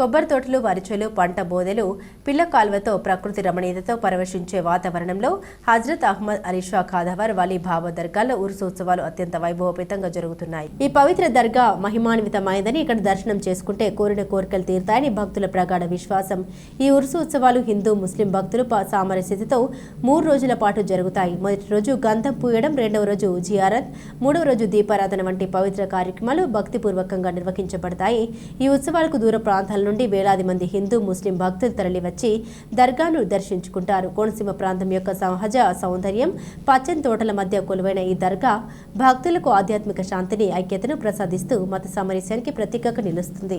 కొబ్బరి తోటలు వరిచెలు పంట బోదెలు పిల్ల కాల్వతో ప్రకృతి రమణీయతతో పరవశించే వాతావరణంలో హజ్రత్ అహ్మద్ అలీషా ఖాదవర్ వలీ బాబా దర్గాలో ఉరుసోత్సవాలు అత్యంత వైభవపేతంగా జరుగుతున్నాయి. ఈ పవిత్ర దర్గా మహిమాన్వితమైందని ఇక్కడ దర్శనం చేసుకుంటే కోరిన కోరికలు తీరుతాయని భక్తుల ప్రగాఢ విశ్వాసం. ఈ ఉరుసోత్సవాలు హిందూ ముస్లిం భక్తులు సామరస్యతతో మూడు రోజుల పాటు జరుగుతాయి. మొదటి రోజు గంధం పూయడం రెండవ రోజు జియారత్ మూడవ రోజు దీపారాధన వంటి పవిత్ర కార్యక్రమాలు భక్తిపూర్వకంగా నిర్వహించబడతాయి. ఈ ఉత్సవాలకు దూర ప్రాంతాల నుండి వేలాది మంది హిందూ ముస్లిం భక్తులు తరలివచ్చి దర్గాను దర్శించుకుంటారు. కోనసీమ ప్రాంతం యొక్క సహజ సౌందర్యం పచ్చని తోటల మధ్య కొలువైన ఈ దర్గా భక్తులకు ఆధ్యాత్మిక శాంతిని ఐక్యతను ప్రసాదిస్తూ మత సామరస్యానికి ప్రతీకగా నిలుస్తుంది.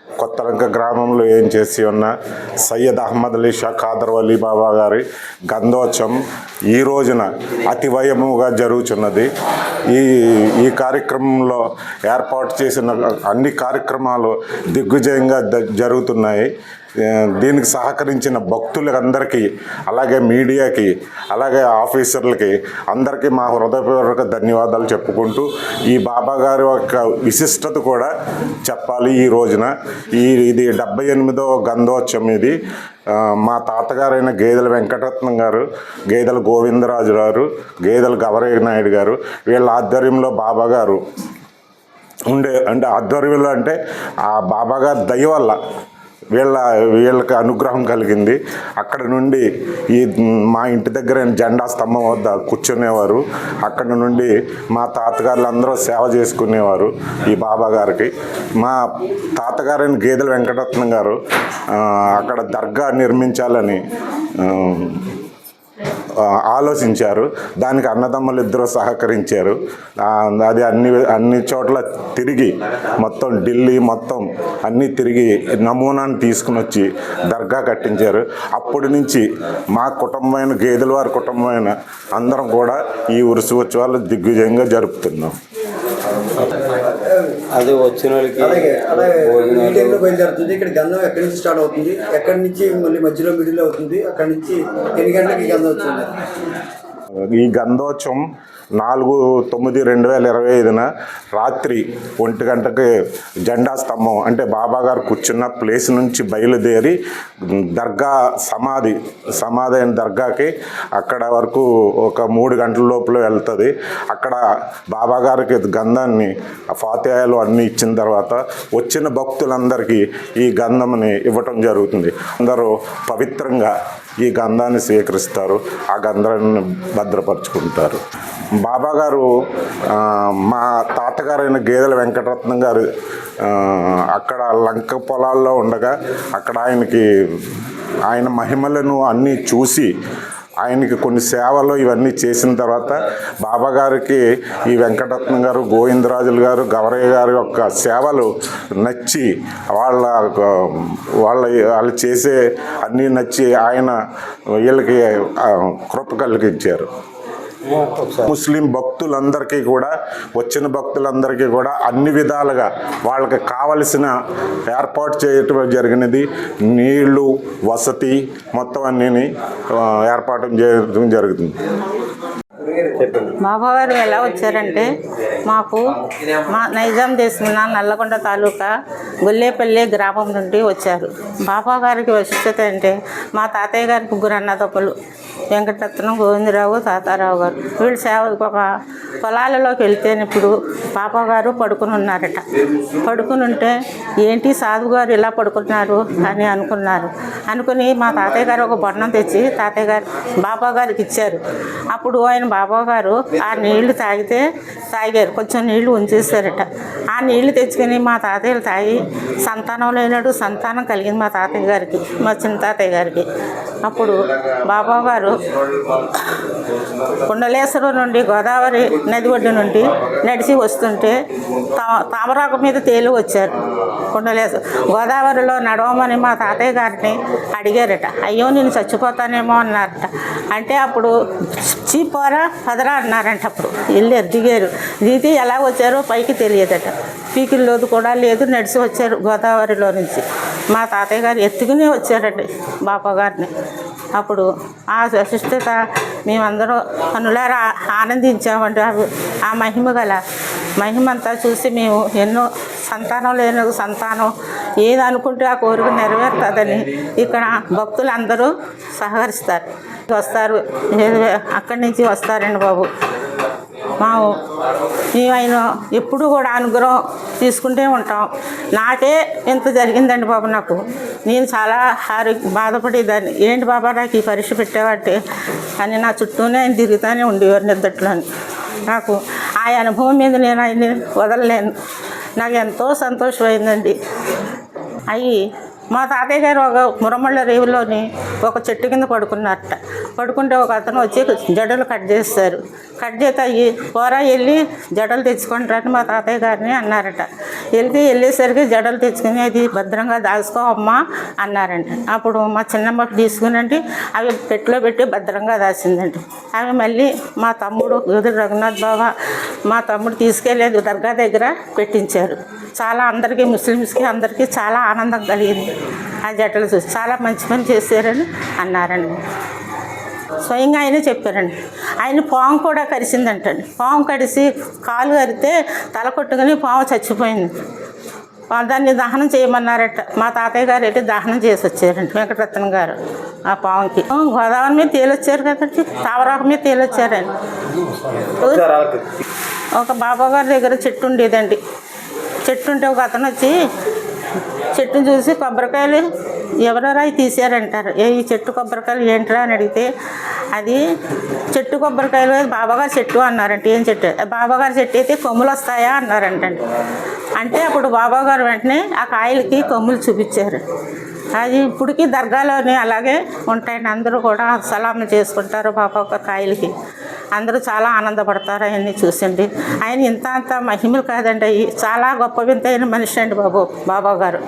కొత్తలంక గ్రామంలో ఏం చేసి ఉన్న? సయ్యద్ అహ్మద్ అలీ షా ఖాదర్ అలీ బాబా గారి గంధోత్సవం ఈ రోజున అతివయముగా జరుగుతున్నది ఈ ఈ కార్యక్రమంలో ఏర్పాటు చేసిన అన్ని కార్యక్రమాలు దిగ్విజయంగా జరుగుతున్నాయి. దీనికి సహకరించిన భక్తులందరికీ అలాగే మీడియాకి అలాగే ఆఫీసర్లకి అందరికీ మా హృదయపూర్వక ధన్యవాదాలు చెప్పుకుంటూ ఈ బాబా గారి యొక్క విశిష్టత కూడా చెప్పాలి ఈ రోజున. ఈ ఇది డెబ్బై ఎనిమిదో గంధోత్సవం ఇది. మా తాతగారైన గేదెల వెంకటరత్నం గారు గేదెల గోవిందరాజు గారు గేదెల గవరయ్య నాయుడు గారు వీళ్ళ ఆధ్వర్యంలో బాబా గారు ఉండే అంటే ఆధ్వర్యంలో అంటే ఆ బాబా గారి దయ వల్ల వీళ్ళ వీళ్ళకి అనుగ్రహం కలిగింది. అక్కడ నుండి ఈ మా ఇంటి దగ్గర జెండా స్తంభం వద్ద కూర్చునేవారు. అక్కడ నుండి మా తాతగారులు అందరూ సేవ చేసుకునేవారు ఈ బాబా గారికి. మా తాతగారైన గేదెల వెంకటరత్నం గారు అక్కడ దర్గా నిర్మించాలని ఆలోచించారు. దానికి అన్నదమ్ములు ఇద్దరు సహకరించారు. అది అన్ని అన్ని చోట్ల తిరిగి మొత్తం ఢిల్లీ మొత్తం అన్నీ తిరిగి నమూనాను తీసుకుని వచ్చి దర్గా కట్టించారు. అప్పటి నుంచి మా కుటుంబమైన గేదెల వారి కుటుంబమైన అందరం కూడా ఈ ఉరుసు ఉత్సవాలు దిగ్విజయంగా జరుపుతున్నాం. అది వచ్చిన వాళ్ళకి అలాగే అలాగే. ఈ టైంలో బయలుదేరుతుంది. ఇక్కడ గంధం ఎక్కడి నుంచి స్టార్ట్ అవుతుంది? ఎక్కడి నుంచి మళ్ళీ మధ్యలో మిడిల్ అవుతుంది? అక్కడి నుంచి ఎన్ని గంటలకి గంధం వచ్చింది? ఈ గంధోత్సవం నాలుగు తొమ్మిది రెండు వేల ఇరవై ఐదున రాత్రి ఒంటి గంటకి జెండా స్తంభం అంటే బాబా గారు కూర్చున్న ప్లేస్ నుంచి బయలుదేరి దర్గా సమాధి సమాధి అయిన దర్గాకి అక్కడ వరకు ఒక మూడు గంటల లోపల వెళ్తుంది. అక్కడ బాబా గారికి గంధాన్ని ఆ అన్నీ ఇచ్చిన తర్వాత వచ్చిన భక్తులందరికీ ఈ గంధంని ఇవ్వటం జరుగుతుంది. అందరూ పవిత్రంగా ఈ గంధాన్ని స్వీకరిస్తారు ఆ గంధాన్ని భద్రపరుచుకుంటారు. బాబా గారు మా తాతగారైన గేదెల వెంకటరత్నం గారు అక్కడ లంక పొలాల్లో ఉండగా అక్కడ ఆయనకి ఆయన మహిమలను అన్నీ చూసి ఆయనకి కొన్ని సేవలు ఇవన్నీ చేసిన తర్వాత బాబా గారికి ఈ వెంకటరత్నం గారు గోవిందరాజులు గారు గవరయ్య గారి యొక్క సేవలు నచ్చి వాళ్ళ వాళ్ళ వాళ్ళు చేసే అన్నీ నచ్చి ఆయన వీళ్ళకి కృప కలిగించారు. ముస్లిం భక్తులందరికీ కూడా వచ్చిన భక్తులందరికీ కూడా అన్ని విధాలుగా వాళ్ళకి కావలసిన ఏర్పాటు చేయటం జరిగినది. నీళ్ళు వసతి మొత్తం అన్నీ ఏర్పాటు చేయడం జరుగుతుంది. బాబాగారు ఎలా వచ్చారంటే మాకు మా నైజాం దేశం నల్లగొండ తాలూకా గొల్లేపల్లి గ్రామం నుండి వచ్చారు. బాబా గారికి విశిష్టత అంటే మా తాతయ్య గారి ముగ్గురు అన్నదప్పులు వెంకటరత్నం గోవిందరావు తాతారావు గారు. వీళ్ళు సేవ ఒక పొలాలలోకి వెళ్తేనప్పుడు పాపా గారు పడుకుని ఉన్నారట. పడుకుని ఉంటే ఏంటి సాధు గారు ఇలా పడుకున్నారు అని అనుకున్నారు. అనుకుని మా తాతయ్య గారు ఒక బొండం తెచ్చి తాతయ్య గారు బాబా గారికి ఇచ్చారు. అప్పుడు ఆయన బాబా గారు ఆ నీళ్ళు తాగితే తాగారు. కొంచెం నీళ్ళు ఉంచేసారట ఆ నీళ్ళు తెచ్చుకొని మా తాతయ్యలు తాగి సంతానం లేనాడు సంతానం కలిగింది మా తాతయ్య గారికి మా చిన్న తాతయ్య గారికి. అప్పుడు బాబా గారు కుండలేశ్వరం నుండి గోదావరి నది ఒడ్డు నుండి నడిచి వస్తుంటే తా తామరాకు మీద తేలి వచ్చారు. కుండలేశ్వరం గోదావరిలో నడవమని మా తాతయ్య గారిని అడిగారట. అయ్యో నేను చచ్చిపోతానేమో అన్నారట. అంటే అప్పుడు చీపోరా పదరా అన్నారంట అప్పుడు. వెళ్ళారు దిగారు దిగితే ఎలా వచ్చారో పైకి తెలియదట. పీకిల్లోది కూడా లేదు నడిచి వచ్చారు గోదావరిలో నుంచి. మా తాతయ్య గారు ఎత్తుకునే వచ్చారండి బాపగారిని. అప్పుడు ఆ విశిష్టత మేమందరం కనులారా ఆనందించామండి అవి ఆ మహిమ గల మహిమ అంతా చూసి మేము ఎన్నో సంతానం లేని సంతానం ఏది అనుకుంటే ఆ కోరిక నెరవేరుతుందని ఇక్కడ భక్తులు అందరూ సహకరిస్తారు. వస్తారు. అక్కడి నుంచి వస్తారండి బాబు. మా మేమైనా ఆయన ఎప్పుడు కూడా అనుగ్రహం తీసుకుంటే ఉంటాం. నాకే ఇంత జరిగిందండి బాబు నాకు. నేను చాలా ఆరోగ్య బాధపడేదాన్ని. ఏంటి బాబా నాకు ఈ పరీక్ష పెట్టేవాటి? అని నా చుట్టూనే ఆయన తిరుగుతూనే ఉండేవారు నిద్దట్లోని. నాకు ఆ అనుభవం మీద నేను ఆయన్ని వదలలేను. నాకు ఎంతో సంతోషమైందండి. అయ్యి మా తాతయ్య గారు ఒక మురమళ్ళ రేవులోని ఒక చెట్టు కింద పడుకున్నారట పడుకుంటే ఒక అతను వచ్చి జడలు కట్ చేస్తారు. కట్ చేస్తే అయ్యి పోరా వెళ్ళి జడలు తెచ్చుకుంటారని మా తాతయ్య గారిని అన్నారట. వెళ్తే వెళ్ళేసరికి జడలు తెచ్చుకుని అది భద్రంగా దాచుకో అమ్మా అన్నారండి అప్పుడు మా చిన్నమ్మ తీసుకునండి అవి పెట్టిలో పెట్టి భద్రంగా దాచిందండి అవి మళ్ళీ మా తమ్ముడు ఎదురు రఘునాథ్ బాబా మా తమ్ముడు తీసుకెళ్ళేది దర్గా దగ్గర పెట్టించారు. చాలా అందరికీ ముస్లిమ్స్కి అందరికీ చాలా ఆనందం కలిగింది. ఆ జట్టలు చూసి చాలా మంచి పని చేశారని అన్నారండి. స్వయంగా ఆయనే చెప్పారండి. ఆయన పాము కూడా కరిచిందంటండి పాము కడిసి కాలు కరితే తల కొట్టుకుని పాము చచ్చిపోయింది. దాన్ని దహనం చేయమన్నారట. మా తాతయ్య గారు అయితే దహనం చేసి వచ్చారండి వెంకటరత్న గారు ఆ పాముకి. గోదావరి మీద తేలొచ్చారు కదండి. తావరాకు మీద తేలొచ్చారండి. ఒక బాబా గారి దగ్గర చెట్టు ఉండేదండి. చెట్టు ఉంటే ఒక అతను వచ్చి చెట్టుని చూసి కొబ్బరికాయలు ఎవరెవరో తీశారంటారు. తీసారంటారు ఏ ఈ చెట్టు కొబ్బరికాయలు ఏంట్రా అని అడిగితే అది చెట్టు కొబ్బరికాయలు బాబాగారు బాబాగారి చెట్టు అన్నారంట. ఏం చెట్టు? బాబాగారు బాబాగారి చెట్టు అయితే కొమ్ములు వస్తాయా అన్నారంటండి అంటే అప్పుడు బాబాగారు వెంటనే ఆ కాయలకి కొమ్ములు చూపించారు. అది ఇప్పటికీ దర్గాలోనే అలాగే ఉంటాయండి. అందరూ కూడా సలాములు చేసుకుంటారు బాబా ఒక కాయలకి. అందరూ చాలా ఆనందపడతారు అవన్నీ చూసండి ఆయన ఇంత అంత మహిమలు కాదండి. అవి చాలా గొప్ప వింతైన మనిషి అండి బాబు బాబా గారు